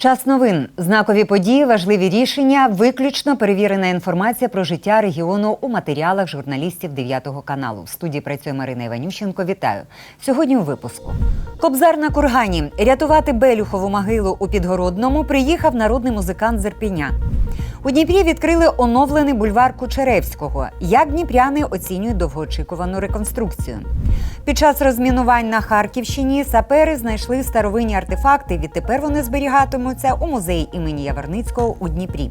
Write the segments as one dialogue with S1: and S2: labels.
S1: Час новин, знакові події, важливі рішення, виключно перевірена інформація про життя регіону у матеріалах журналістів 9 каналу. В студії працює Марина Іванющенко. Вітаю сьогодні. У випуску Кобзар на кургані рятувати Белюхову могилу у Підгородному приїхав народний музикант з Ірпеня. У Дніпрі відкрили оновлений бульвар Кучеревського. Як дніпряни оцінюють довгоочікувану реконструкцію? Під час розмінувань на Харківщині сапери знайшли старовинні артефакти. Відтепер вони зберігатимуться у музеї імені Яворницького у Дніпрі.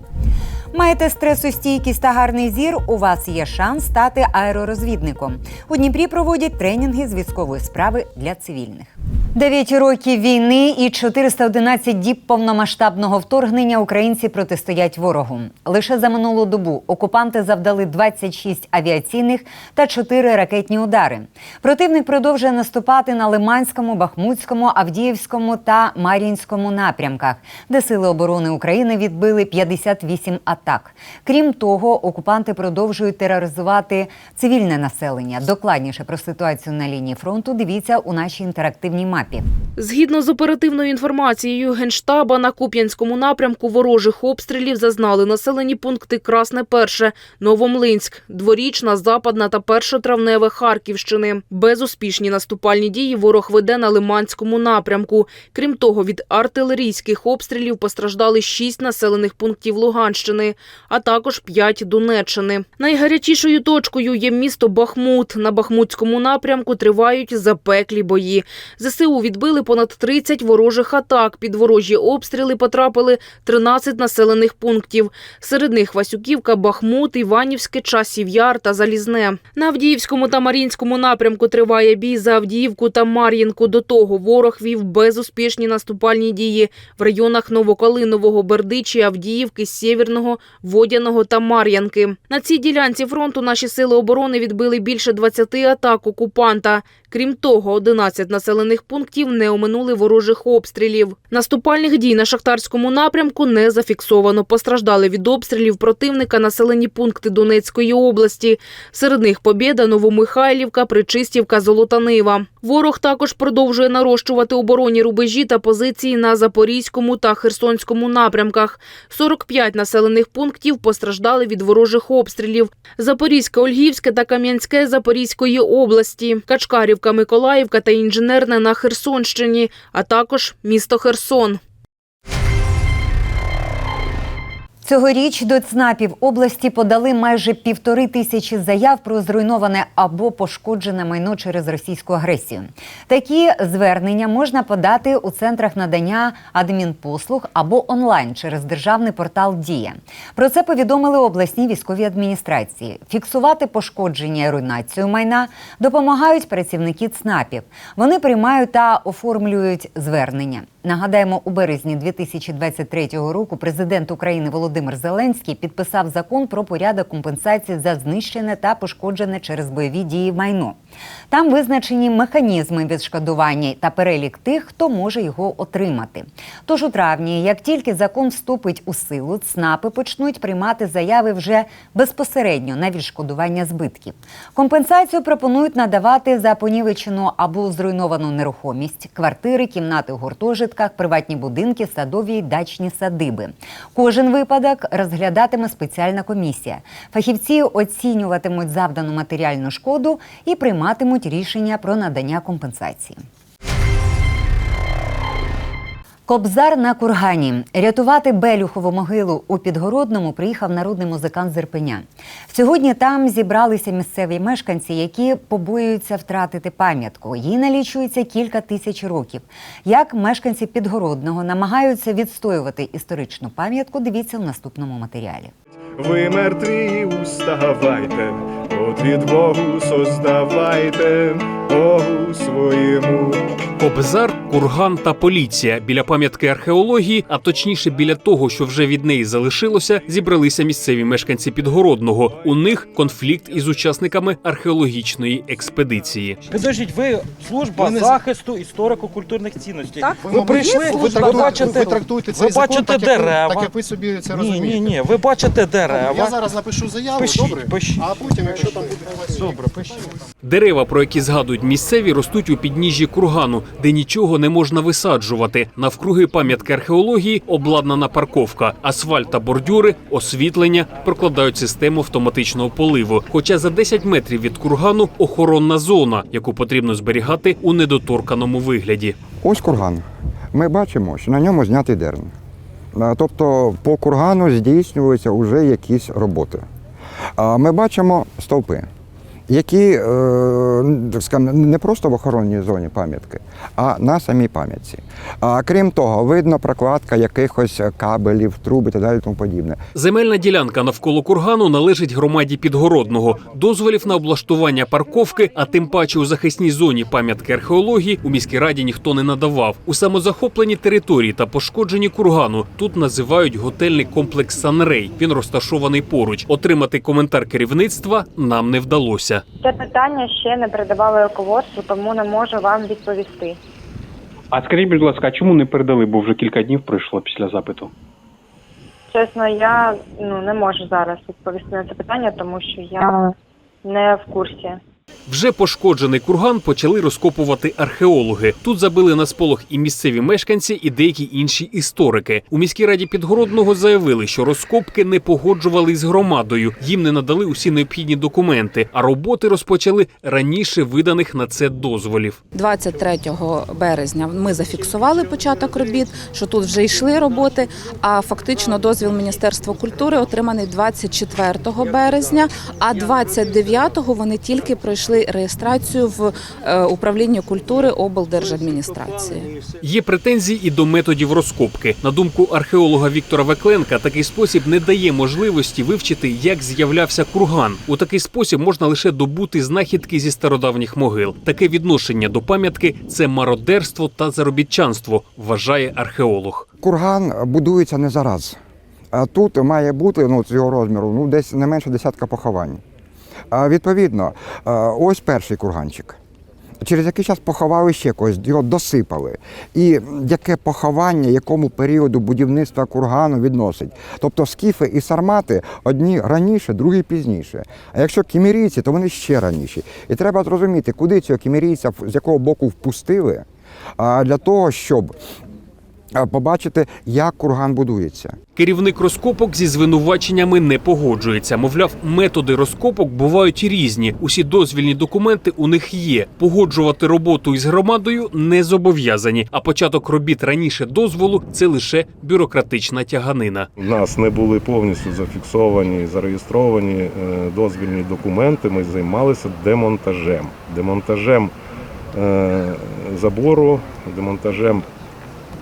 S1: Маєте стресостійкість та гарний зір? У вас є шанс стати аеророзвідником. У Дніпрі проводять тренінги з військової справи для цивільних. Дев'ять років війни і 411 діб повномасштабного вторгнення українці протистоять ворогу. Лише за минулу добу окупанти завдали 26 авіаційних та 4 ракетні удари. Противник продовжує наступати на Лиманському, Бахмутському, Авдіївському та Мар'їнському напрямках, де сили оборони України відбили 58 атак. Крім того, окупанти продовжують тероризувати цивільне населення. Докладніше про ситуацію на лінії фронту дивіться у нашій інтерактивній мапі.
S2: Згідно з оперативною інформацією Генштаба, на Куп'янському напрямку ворожих обстрілів зазнали населені пункти Красне Перше, Новомлинськ, Дворічна, Западна та Першотравневе Харківщини. Безуспішні наступальні дії ворог веде на Лиманському напрямку. Крім того, від артилерійських обстрілів постраждали шість населених пунктів Луганщини, а також п'ять Донеччини. Найгарячішою точкою є місто Бахмут. На Бахмутському напрямку тривають запеклі бої. ЗСУ відбили понад 30 ворожих атак. Під ворожі обстріли потрапили 13 населених пунктів. Серед них Васюківка, Бахмут, Іванівське, Часів Яр та Залізне. На Авдіївському та Мар'їнському напрямку триває бій за Авдіївку та Мар'їнку. До того ворог вів безуспішні наступальні дії в районах Новокалинового, Бердичі, Авдіївки, Сєвєрного, Водяного та Мар'янки. На цій ділянці фронту наші сили оборони відбили більше 20 атак окупанта. Крім того, 11 населених пунктів не оминули ворожих обстрілів. Наступальних дій на шахтарському напрямку не зафіксовано. Постраждали від обстрілів противника населені пункти Донецької області. Серед них Побєда, Новомихайлівка, Причистівка, Золота Нива. Ворог також продовжує нарощувати оборонні рубежі та позиції на Запорізькому та Херсонському напрямках. 45 населених пунктів постраждали від ворожих обстрілів. Запорізьке, Ольгівське та Кам'янське Запорізької області, Качкарівка, Миколаївка та Інженерне на Херсонщині, а також місто Херсон.
S1: Цьогоріч до ЦНАПів області подали майже півтори тисячі заяв про зруйноване або пошкоджене майно через російську агресію. Такі звернення можна подати у центрах надання адмінпослуг або онлайн через державний портал Дія. Про це повідомили обласні військові адміністрації. Фіксувати пошкодження і руйнацію майна допомагають працівники ЦНАПів. Вони приймають та оформлюють звернення. Нагадаємо, у березні 2023 року президент України Володимир Зеленський підписав закон про порядок компенсації за знищене та пошкоджене через бойові дії майно. Там визначені механізми відшкодування та перелік тих, хто може його отримати. Тож у травні, як тільки закон вступить у силу, ЦНАПи почнуть приймати заяви вже безпосередньо на відшкодування збитків. Компенсацію пропонують надавати за понівечену або зруйновану нерухомість, квартири, кімнати у гуртожитках, приватні будинки, садові й дачні садиби. Кожен випадок розглядатиме спеціальна комісія. Фахівці оцінюватимуть завдану матеріальну шкоду і прийматимуть рішення про надання компенсації. Кобзар на кургані рятувати Белюхову могилу у Підгородному приїхав народний музикант з Ірпеня. Сьогодні там зібралися місцеві мешканці, які побоюються втратити пам'ятку. Їй налічується кілька тисяч років. Як мешканці Підгородного намагаються відстоювати історичну пам'ятку, дивіться в наступному матеріалі.
S3: Ви мертві уставайте, от від Богу создавайте, Богу своєму.
S4: Кобзар, курган та поліція біля пам'ятки археології, а точніше біля того, що вже від неї залишилося, зібралися місцеві мешканці Підгородного. У них конфлікт із учасниками археологічної експедиції.
S5: Підождіть, ви служба
S6: Ви не-
S5: захисту історико-культурних цінностей.
S6: Так.
S5: Ви прийшли,
S6: ви,
S5: ви,
S6: трактуєте,
S5: бачите,
S6: ви трактуєте цей
S5: ви
S6: закон
S5: бачите
S6: так, як
S5: дерева.
S6: так, як ви собі це
S5: ні,
S6: розумієте.
S5: ні, ні. Ви бачите дерева. дерева.
S6: Я зараз напишу заяву,
S5: Пишіть,
S6: добре?
S5: пишіть.
S6: А потім, якщо
S5: Добре, пишіть.
S4: Дерева, про які згадують місцеві, ростуть у підніжжі кургану, де нічого не можна висаджувати. Навкруги пам'ятки археології обладнана парковка, асфальт та бордюри, освітлення прокладають систему автоматичного поливу. Хоча за 10 метрів від кургану охоронна зона, яку потрібно зберігати у недоторканому вигляді.
S7: Ось курган. Ми бачимо, що на ньому знятий дерн. Тобто по кургану здійснюються вже якісь роботи. Ми бачимо стовпи, які е, так не просто в охоронній зоні пам'ятки, а на самій пам'ятці. А крім того, видно прокладка якихось кабелів, труб і так далі, тому подібне.
S4: Земельна ділянка навколо кургану належить громаді Підгородного. Дозволів на облаштування парковки, а тим паче у захисній зоні пам'ятки археології у міській раді ніхто не надавав. У самозахопленій території та пошкодженні кургану тут називають готельний комплекс Санрей. Він розташований поруч. Отримати коментар керівництва нам не вдалося.
S8: Це питання ще не передавали руководству, тому не можу вам відповісти.
S9: А скажіть, будь ласка, а чому не передали, бо вже кілька днів пройшло після запиту?
S8: Чесно, я ну не можу зараз відповісти на це питання, тому що я не в курсі.
S4: Вже пошкоджений курган почали розкопувати археологи. Тут забили на сполох і місцеві мешканці, і деякі інші історики. У міській раді Підгородного заявили, що розкопки не погоджували з громадою. Їм не надали усі необхідні документи, а роботи розпочали раніше виданих на це дозволів.
S10: 23 березня ми зафіксували початок робіт, що тут вже йшли роботи. А фактично дозвіл Міністерства культури отриманий 24 березня, а 29-го вони тільки пройшли реєстрацію в е, управлінні культури облдержадміністрації.
S4: Є претензії і до методів розкопки. На думку археолога Віктора Векленка, такий спосіб не дає можливості вивчити, як з'являвся курган. У такий спосіб можна лише добути знахідки зі стародавніх могил. Таке відношення до пам'ятки це мародерство та заробітчанство, вважає археолог.
S7: Курган будується не зараз. А тут має бути ну, з його розміру ну, десь не менше десятка поховань. Відповідно, ось перший курганчик. Через який час поховали ще когось, його досипали. І яке поховання, якому періоду будівництва кургану відносить. Тобто скіфи і сармати одні раніше, другі пізніше. А якщо кімірійці, то вони ще раніше. І треба зрозуміти, куди цього кімірійця, з якого боку впустили, для того, щоб побачити, як курган будується.
S4: Керівник розкопок зі звинуваченнями не погоджується. Мовляв, методи розкопок бувають різні. Усі дозвільні документи у них є. Погоджувати роботу із громадою не зобов'язані. А початок робіт раніше дозволу це лише бюрократична тяганина.
S3: У нас не були повністю зафіксовані, зареєстровані е, дозвільні документи. Ми займалися демонтажем. Демонтажем е, забору, демонтажем е,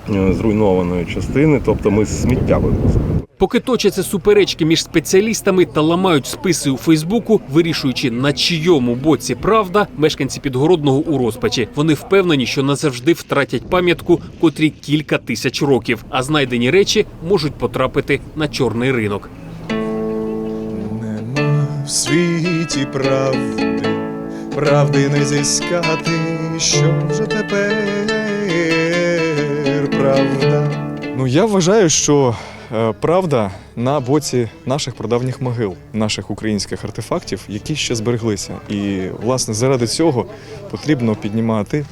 S3: зруйнованої частини, тобто ми сміття вивозили.
S4: Поки точаться суперечки між спеціалістами та ламають списи у Фейсбуку, вирішуючи на чийому боці правда, мешканці підгородного у розпачі. Вони впевнені, що назавжди втратять пам'ятку, котрі кілька тисяч років, а знайдені речі можуть потрапити на чорний ринок.
S3: Нема в світі правди, правди не зіскати, що вже тепер правда.
S11: Ну я вважаю, що е, правда на боці наших прадавніх могил, наших українських артефактів, які ще збереглися. І власне заради цього потрібно піднімати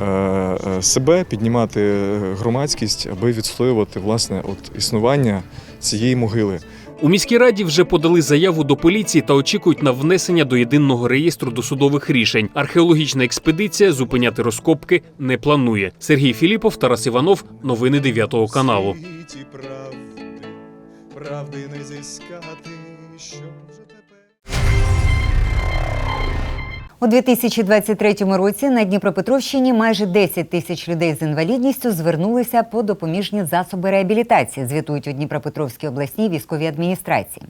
S11: е, е, себе, піднімати громадськість, аби відстоювати власне от існування цієї могили.
S4: У міській раді вже подали заяву до поліції та очікують на внесення до єдиного реєстру досудових рішень. Археологічна експедиція зупиняти розкопки не планує. Сергій Філіпов, Тарас Іванов, новини 9 каналу.
S3: Правди не зіскати, що вже тепер.
S1: У 2023 році на Дніпропетровщині майже 10 тисяч людей з інвалідністю звернулися по допоміжні засоби реабілітації, звітують у Дніпропетровській обласній військовій адміністрації.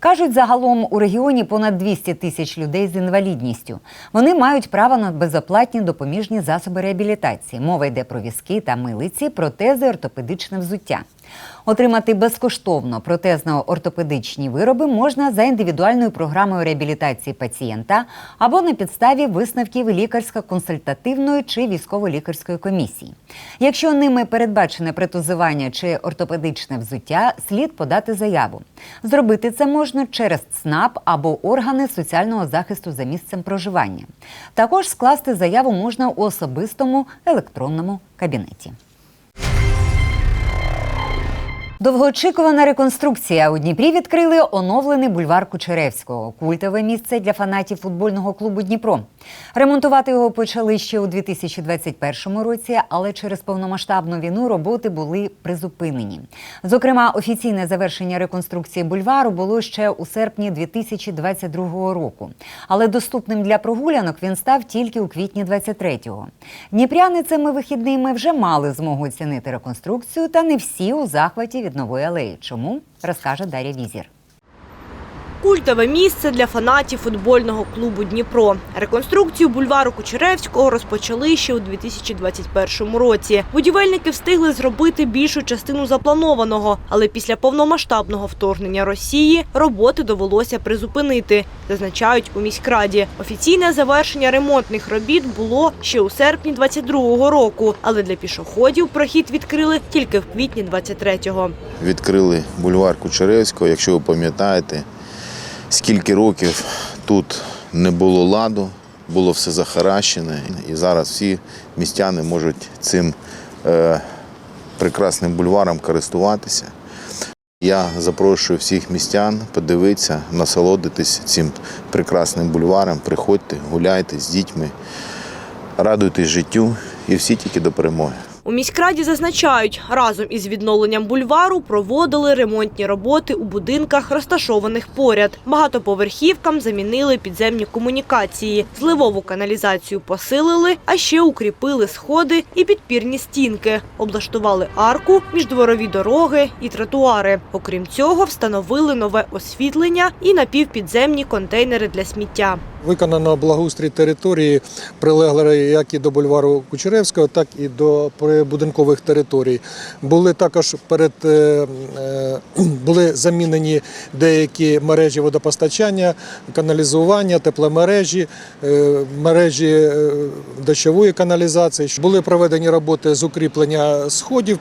S1: Кажуть, загалом у регіоні понад 200 тисяч людей з інвалідністю. Вони мають право на безоплатні допоміжні засоби реабілітації. Мова йде про візки та милиці, протези, ортопедичне взуття. Отримати безкоштовно протезно-ортопедичні вироби можна за індивідуальною програмою реабілітації пацієнта або на підставі висновків лікарсько-консультативної чи військово-лікарської комісії. Якщо ними передбачене протезування чи ортопедичне взуття, слід подати заяву. Зробити це можна через ЦНАП або органи соціального захисту за місцем проживання. Також скласти заяву можна у особистому електронному кабінеті. Довгоочікувана реконструкція у Дніпрі відкрили оновлений бульвар Кучеревського, культове місце для фанатів футбольного клубу Дніпро. Ремонтувати його почали ще у 2021 році, але через повномасштабну війну роботи були призупинені. Зокрема, офіційне завершення реконструкції бульвару було ще у серпні 2022 року. Але доступним для прогулянок він став тільки у квітні 23-го. Дніпряни цими вихідними вже мали змогу оцінити реконструкцію, та не всі у захваті від нової алеї. Чому розкаже Дар'я Візір.
S12: Культове місце для фанатів футбольного клубу Дніпро. Реконструкцію бульвару Кучеревського розпочали ще у 2021 році. Будівельники встигли зробити більшу частину запланованого, але після повномасштабного вторгнення Росії роботи довелося призупинити, зазначають у міськраді. Офіційне завершення ремонтних робіт було ще у серпні 22-го року, але для пішоходів прохід відкрили тільки в квітні 23-го.
S13: відкрили бульвар Кучеревського. Якщо ви пам'ятаєте, скільки років тут не було ладу, було все захаращене. І зараз всі містяни можуть цим е, прекрасним бульваром користуватися. Я запрошую всіх містян подивитися, насолодитись цим прекрасним бульваром. Приходьте, гуляйте з дітьми, радуйтесь життю і всі тільки до перемоги.
S12: У міськраді зазначають, разом із відновленням бульвару проводили ремонтні роботи у будинках, розташованих поряд. Багатоповерхівкам замінили підземні комунікації, зливову каналізацію посилили, а ще укріпили сходи і підпірні стінки, облаштували арку, міждворові дороги і тротуари. Окрім цього, встановили нове освітлення і напівпідземні контейнери для сміття.
S6: Виконано благоустрій території, прилеглої як і до бульвару Кучеревського, так і до прибудинкових територій. Були також перед е, е, були замінені деякі мережі водопостачання, каналізування, тепломережі, е, мережі дощової каналізації. Були проведені роботи з укріплення сходів,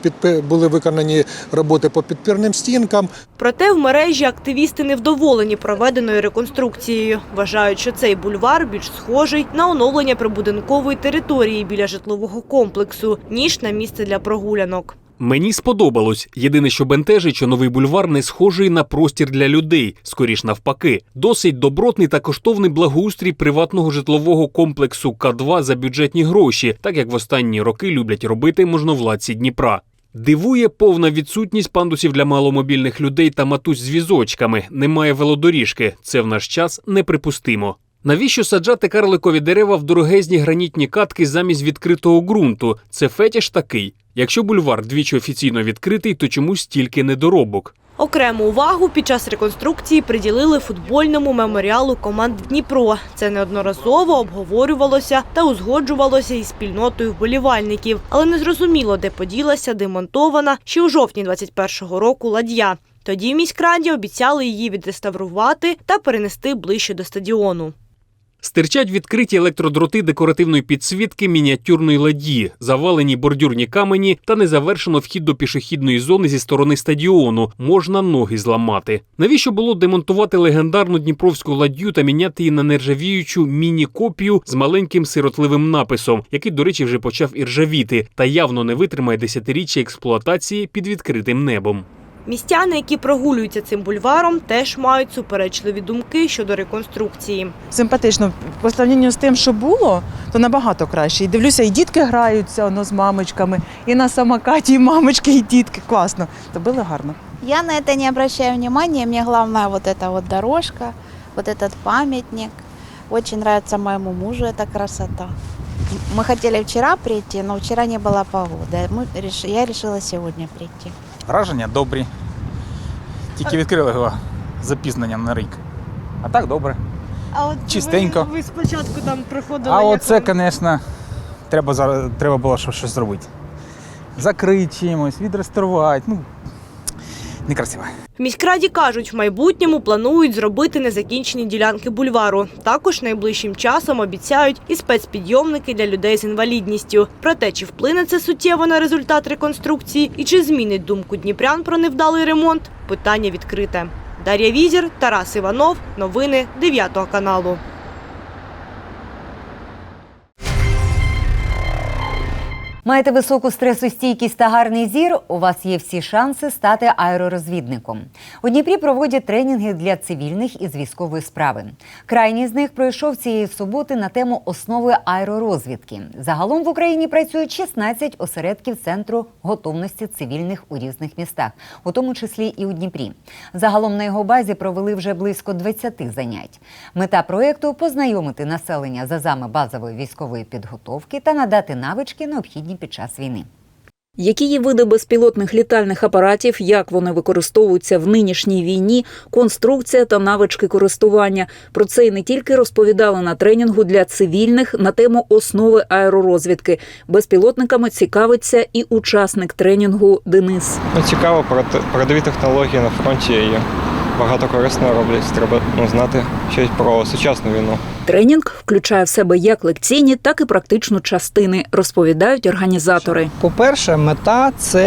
S6: були виконані роботи по підпірним стінкам.
S12: Проте в мережі активісти невдоволені проведеною реконструкцією. Вважають, що цей бульвар більш схожий на оновлення прибудинкової території біля житлового комплексу, ніж на місце для прогулянок.
S4: Мені сподобалось. Єдине, що бентежить, що новий бульвар не схожий на простір для людей, скоріш навпаки. Досить добротний та коштовний благоустрій приватного житлового комплексу К2 за бюджетні гроші, так як в останні роки люблять робити можновладці Дніпра. Дивує повна відсутність пандусів для маломобільних людей та матусь з візочками. Немає велодоріжки. Це в наш час неприпустимо. Навіщо саджати карликові дерева в дорогезні гранітні катки замість відкритого ґрунту? Це фетіш такий. Якщо бульвар двічі офіційно відкритий, то чомусь тільки недоробок.
S12: Окрему увагу під час реконструкції приділили футбольному меморіалу команд Дніпро. Це неодноразово обговорювалося та узгоджувалося із спільнотою вболівальників, але не зрозуміло, де поділася демонтована ще у жовтні 21-го року ладья. Тоді в міськраді обіцяли її відреставрувати та перенести ближче до стадіону.
S4: Стирчать відкриті електродроти декоративної підсвітки мініатюрної ладьї, завалені бордюрні камені та незавершено вхід до пішохідної зони зі сторони стадіону. Можна ноги зламати. Навіщо було демонтувати легендарну дніпровську ладью та міняти її на нержавіючу міні-копію з маленьким сиротливим написом, який, до речі, вже почав іржавіти та явно не витримає десятиріччя експлуатації під відкритим небом.
S12: Містяни, які прогулюються цим бульваром, теж мають суперечливі думки щодо реконструкції.
S14: симпатично. По сравненню з тим, що було, то набагато краще. І дивлюся, і дітки граються воно з мамочками, і на самокаті, і мамочки, і дітки. Класно. То було гарно.
S15: Я на это не обращаю внимания, мне главное вот эта вот дорожка, вот этот памятник. Очень нравится моему мужу эта красота. Мы хотели вчера прийти, но вчера не было погоды. Мы реш- Я решила сегодня прийти.
S16: Враження добрі. Тільки відкрили його з запізненням на рік. А так добре.
S12: А от
S16: Чистенько.
S12: Ви, ви спочатку там приходили.
S16: А
S12: як
S16: оце,
S12: вам?
S16: звісно, треба, зараз- треба було щось щось зробити. Закрити чимось, відреставрувати. Ну, некрасиво.
S12: В міськраді кажуть, в майбутньому планують зробити незакінчені ділянки бульвару. Також найближчим часом обіцяють і спецпідйомники для людей з інвалідністю. Проте, чи вплине це суттєво на результат реконструкції і чи змінить думку дніпрян про невдалий ремонт – питання відкрите. Дар'я Візір, Тарас Іванов. Новини 9 каналу.
S1: Маєте високу стресостійкість та гарний зір? У вас є всі шанси стати аеророзвідником. У Дніпрі проводять тренінги для цивільних із військової справи. Крайній з них пройшов цієї суботи на тему основи аеророзвідки. Загалом в Україні працюють 16 осередків центру готовності цивільних у різних містах, у тому числі і у Дніпрі. Загалом на його базі провели вже близько 20 занять. Мета проєкту познайомити населення з азами базової військової підготовки та надати навички, необхідні під час війни.
S17: Які є види безпілотних літальних апаратів, як вони використовуються в нинішній війні, конструкція та навички користування. Про це і не тільки розповідали на тренінгу для цивільних на тему основи аеророзвідки. Безпілотниками цікавиться і учасник тренінгу Денис.
S18: Ну, цікаво, передові технології на фронті і багато корисного роблять. Треба ну, знати щось про сучасну війну.
S17: Тренінг включає в себе як лекційні, так і практичну частини, розповідають організатори.
S19: По-перше, мета це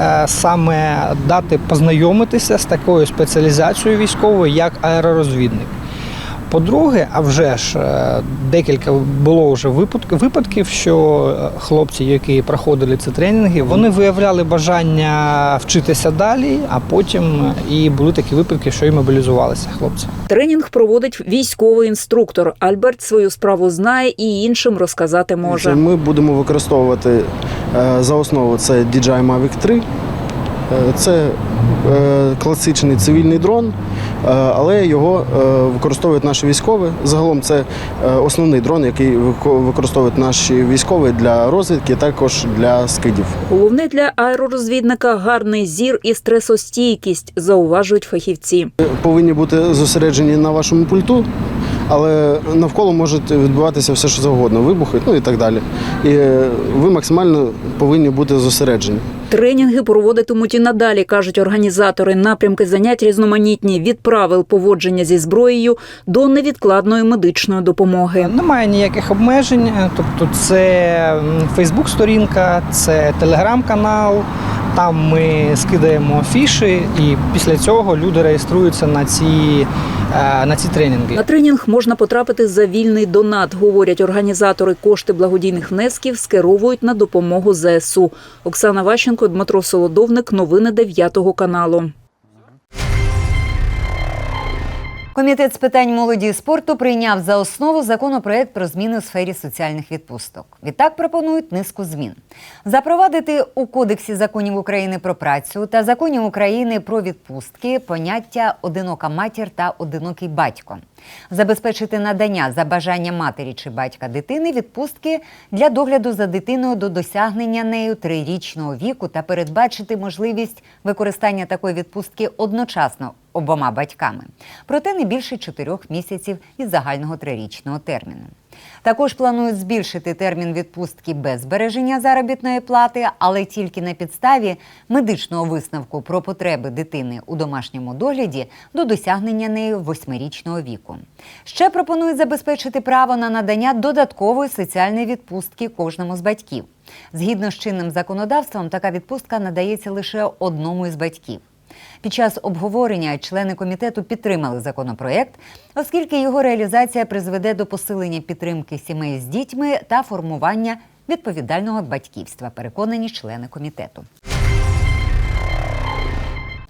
S19: е, саме дати познайомитися з такою спеціалізацією військовою, як аеророзвідник. По-друге, а вже ж е, декілька було вже випадків, випадків, що е, хлопці, які проходили ці тренінги, вони виявляли бажання вчитися далі, а потім і були такі випадки, що і мобілізувалися хлопці.
S17: Тренінг проводить військовий інструктор. Альберт свою справу знає і іншим розказати може.
S20: Ми будемо використовувати е, за основу це DJI Mavic 3. Е, Це е, класичний цивільний дрон, е, але його е, використовують наші військові. Загалом це е, основний дрон, який вико- використовують наші військові для розвідки, також для скидів.
S17: Головне для аеророзвідника гарний зір і стресостійкість, зауважують фахівці.
S20: Ви повинні бути зосереджені на вашому пульту, але навколо може відбуватися все, що завгодно, вибухи, ну і так далі. І е, ви максимально повинні бути зосереджені.
S17: Тренінги проводитимуть і надалі, кажуть організатори. Напрямки занять різноманітні від правил поводження зі зброєю до невідкладної медичної допомоги.
S19: Немає ніяких обмежень, е, тобто це Фейсбук-сторінка, це телеграм-канал. Там ми скидаємо фіші, і після цього люди реєструються на ці, е, на ці тренінги.
S17: На тренінг можна потрапити за вільний донат, говорять організатори. Кошти благодійних внесків скеровують на допомогу ЗСУ. Оксана Ващенко, Дмитро Солодовник. Новини 9 каналу.
S1: Комітет з питань молоді і спорту прийняв за основу законопроект про зміни у сфері соціальних відпусток. Відтак пропонують низку змін: запровадити у Кодексі законів України про працю та законів України про відпустки поняття одинока матір та одинокий батько, забезпечити надання за бажання матері чи батька дитини відпустки для догляду за дитиною до досягнення нею трирічного віку та передбачити можливість використання такої відпустки одночасно обома батьками, проте не більше чотирьох місяців із загального трирічного терміну. Також планують збільшити термін відпустки без збереження заробітної плати, але тільки на підставі медичного висновку про потреби дитини у домашньому догляді до досягнення нею восьмирічного віку. Ще пропонують забезпечити право на надання додаткової соціальної відпустки кожному з батьків. Згідно з чинним законодавством, така відпустка надається лише одному із батьків. Під час обговорення члени комітету підтримали законопроект, оскільки його реалізація призведе до посилення підтримки сімей з дітьми та формування відповідального батьківства, переконані члени комітету.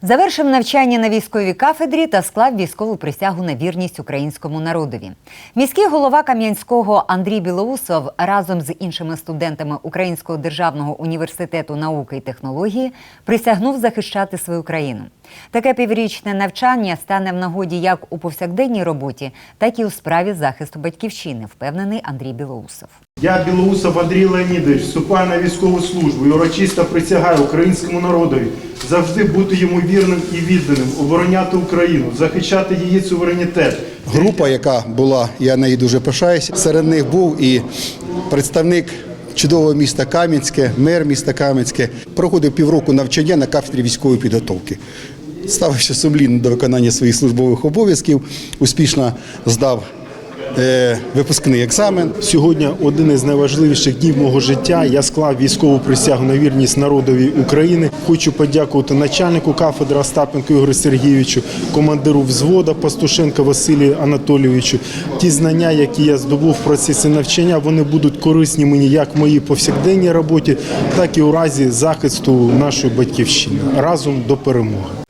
S1: Завершив навчання на військовій кафедрі та склав військову присягу на вірність українському народові. Міський голова Кам'янського Андрій Білоусов разом з іншими студентами Українського державного університету науки і технології присягнув захищати свою країну. Таке піврічне навчання стане в нагоді як у повсякденній роботі, так і у справі захисту батьківщини, впевнений Андрій Білоусов.
S21: Я, Білоусов Андрій Леонідович, вступаю на військову службу і урочисто присягаю українському народові завжди бути йому вірним і відданим, обороняти Україну, захищати її суверенітет.
S22: Група, яка була, я нею дуже пишаюся. Серед них був і представник чудового міста Кам'янське, мер міста Кам'янське. Проходив півроку навчання на кафедрі військової підготовки. ставився сумлінно до виконання своїх службових обов'язків, успішно здав випускний екзамен.
S21: Сьогодні один із найважливіших днів мого життя. Я склав військову присягу на вірність народові України. Хочу подякувати начальнику кафедри Остапенку Ігорю Сергійовичу, командиру взвода Пастушенка Василію Анатолійовичу. Ті знання, які я здобув в процесі навчання, вони будуть корисні мені як в моїй повсякденній роботі, так і у разі захисту нашої батьківщини. Разом до перемоги.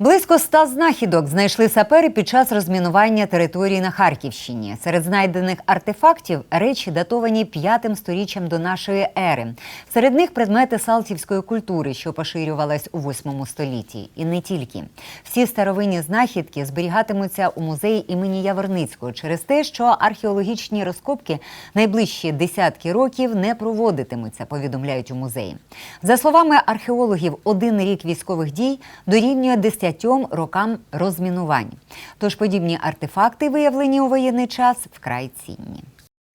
S1: Близько ста знахідок знайшли сапери під час розмінування території на Харківщині. Серед знайдених артефактів речі датовані п'ятим сторіччям до нашої ери. Серед них предмети салтівської культури, що поширювалась у восьмому столітті, і не тільки. Всі старовинні знахідки зберігатимуться у музеї імені Яворницького через те, що археологічні розкопки найближчі десятки років не проводитимуться. Повідомляють у музеї. За словами археологів, один рік військових дій дорівнює 10 рокам розмінувань. Тож подібні артефакти, виявлені у воєнний час, вкрай цінні.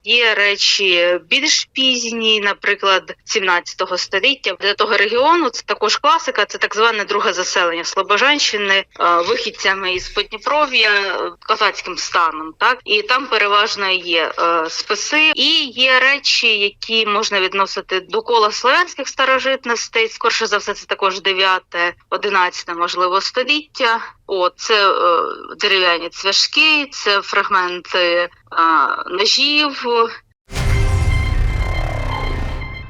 S23: Є речі більш пізні, наприклад, 17 століття. Для того регіону це також класика, це так зване друге заселення Слобожанщини, е, вихідцями із Подніпров'я, е, козацьким станом. Так і там переважно є е, списи, і є речі, які можна відносити до кола слов'янських старожитностей. Скорше за все, це також 9-11, можливо, століття. О, це е, дерев'яні цвяшки, це фрагменти е, ножів.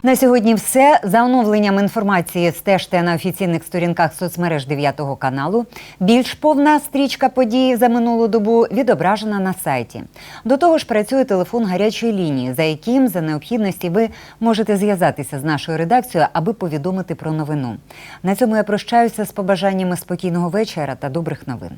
S1: На сьогодні все. За оновленням інформації стежте на офіційних сторінках соцмереж 9 каналу. Більш повна стрічка подій за минулу добу відображена на сайті. До того ж, працює телефон гарячої лінії, за яким за необхідності ви можете зв'язатися з нашою редакцією, аби повідомити про новину. На цьому я прощаюся з побажаннями спокійного вечора та добрих новин.